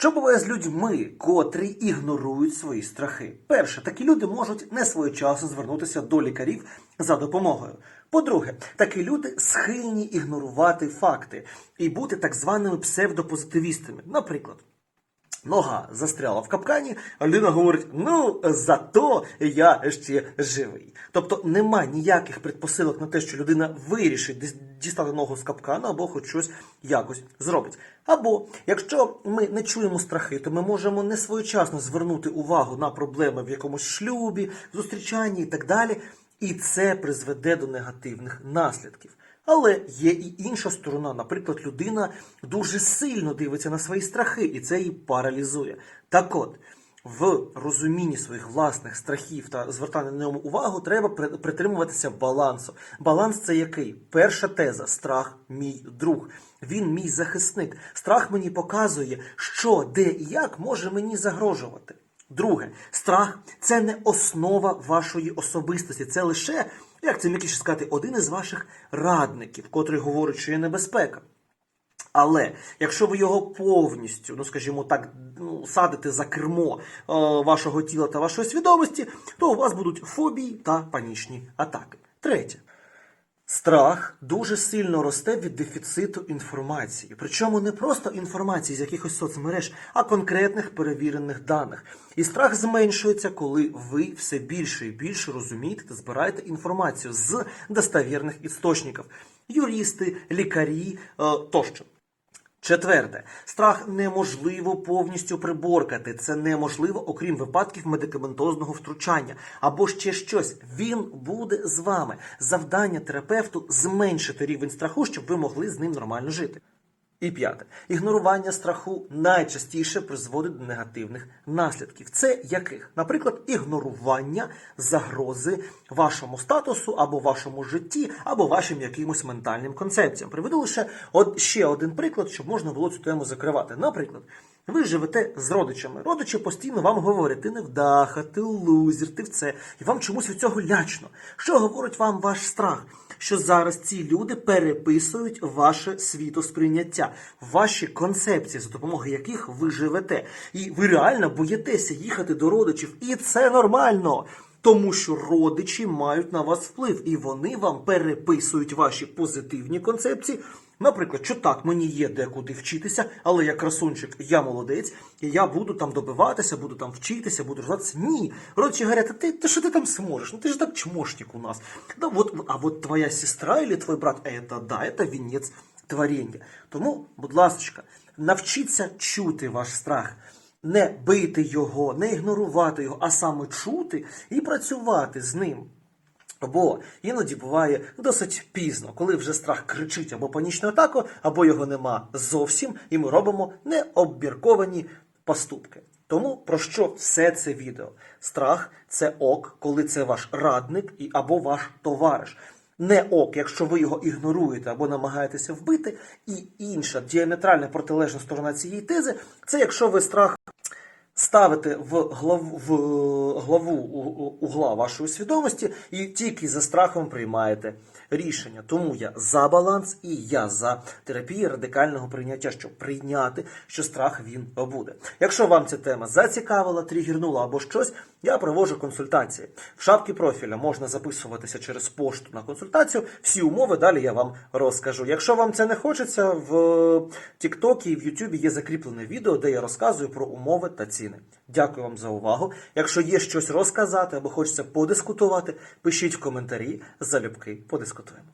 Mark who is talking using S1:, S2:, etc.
S1: Що буває з людьми, котрі ігнорують свої страхи? Перше, такі люди можуть не своєчасно звернутися до лікарів за допомогою. По-друге, такі люди схильні ігнорувати факти і бути так званими псевдопозитивістами. Наприклад, нога застряла в капкані, а людина говорить: ну, зато я ще живий. Тобто нема ніяких предпосилок на те, що людина вирішить дістати ногу з капкана або хоч щось якось зробить. Або якщо ми не чуємо страхи, то ми можемо не своєчасно звернути увагу на проблеми в якомусь шлюбі, зустрічанні і так далі. І це призведе до негативних наслідків. Але є і інша сторона. Наприклад, людина дуже сильно дивиться на свої страхи, і це її паралізує. Так от, в розумінні своїх власних страхів та звертання на ньому увагу, треба притримуватися балансу. Баланс це який? Перша теза страх мій друг. Він мій захисник. Страх мені показує, що, де і як може мені загрожувати. Друге, страх це не основа вашої особистості, це лише, як це м'якіше сказати, один із ваших радників, котрий говорить, що є небезпека. Але якщо ви його повністю, ну скажімо так, ну, садите за кермо е, вашого тіла та вашої свідомості, то у вас будуть фобії та панічні атаки. Третє. Страх дуже сильно росте від дефіциту інформації. Причому не просто інформації з якихось соцмереж, а конкретних перевірених даних. І страх зменшується, коли ви все більше і більше розумієте та збираєте інформацію з достовірних істочників. Юристи, лікарі е, тощо. Четверте, страх неможливо повністю приборкати. Це неможливо, окрім випадків медикаментозного втручання або ще щось. Він буде з вами. Завдання терапевту зменшити рівень страху, щоб ви могли з ним нормально жити. І п'яте, ігнорування страху найчастіше призводить до негативних наслідків. Це яких? Наприклад, ігнорування загрози вашому статусу або вашому житті, або вашим якимось ментальним концепціям. Приведу лише от ще один приклад, щоб можна було цю тему закривати. Наприклад, ви живете з родичами. Родичі постійно вам говорять, ти невдаха, ти лузер, ти в це. І вам чомусь від цього лячно. Що говорить вам ваш страх? Що зараз ці люди переписують ваше світосприйняття, ваші концепції, за допомогою яких ви живете. І ви реально боїтеся їхати до родичів. І це нормально. Тому що родичі мають на вас вплив, і вони вам переписують ваші позитивні концепції. Наприклад, що так, мені є декуди вчитися, але я красунчик, я молодець, і я буду там добиватися, буду там вчитися, буду розвиватися. Ні. Родичі говорять, ти, ти що ти там зможеш? Ну ти ж так чмошник у нас. Да, вот, а вот твоя сестра или твой брат, это да, это вінець творіння. Тому, будь ласка, навчіться чути ваш страх. Не бити його, не ігнорувати його, а саме чути і працювати з ним. Бо іноді буває досить пізно, коли вже страх кричить або панічну атаку, або його нема зовсім, і ми робимо необмірковані поступки. Тому про що все це відео? Страх це ок, коли це ваш радник і або ваш товариш. Не ок, якщо ви його ігноруєте або намагаєтеся вбити. І інша діаметральна протилежна сторона цієї тези це якщо ви страх ставите в главу, в главу угла вашої свідомості і тільки за страхом приймаєте рішення. Тому я за баланс і я за терапію радикального прийняття, щоб прийняти, що страх він буде. Якщо вам ця тема зацікавила, тригернула або щось, я проводжу консультації. В шапці профіля можна записуватися через пошту на консультацію. Всі умови далі я вам розкажу. Якщо вам це не хочеться, в Тіктокі і в Ютубі є закріплене відео, де я розказую про умови та ціни. Дякую вам за увагу. Якщо є щось розказати або хочеться подискутувати, пишіть в коментарі, залюбки подискутуємо.